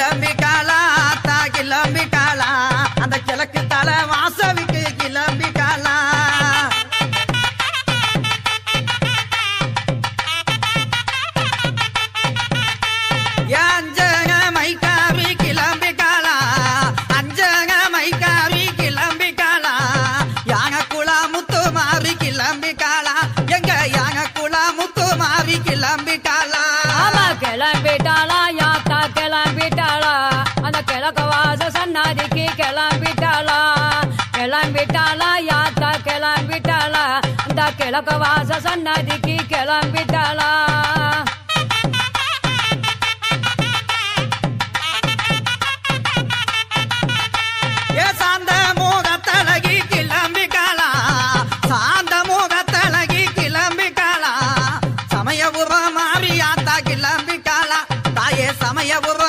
கிளம்பிக்காளா ஆத்தா கிளம்பிக்காளா அந்த கிழக்கு தலை வாசவிக்கு கிளம்பிக்காளா அஞ்சக மைக்காவி கிளம்பிக்காளா அஞ்சக மைக்காவி கிளம்பிக்காளா யாங்க குளா முத்து மாறி கிளம்பிக்காளா எங்க யாங்க குளா முத்து மாறி கிளம்பிட்டாளா கிளம்பிட்டாளா சொர்க்கவாச சன்னாதிக்கு கிளம்பிட்டாளா? கிளம்பிட்டாளா? யாத்தா கிளம்பிட்டாளா? அந்த கிழக்கவாச சன்னாதிக்கு கிளம்பிட்டாளா? சமயபுரம் மாறியாத்தா கிளம்பிட்டாளா? தாயே சமயபுரம்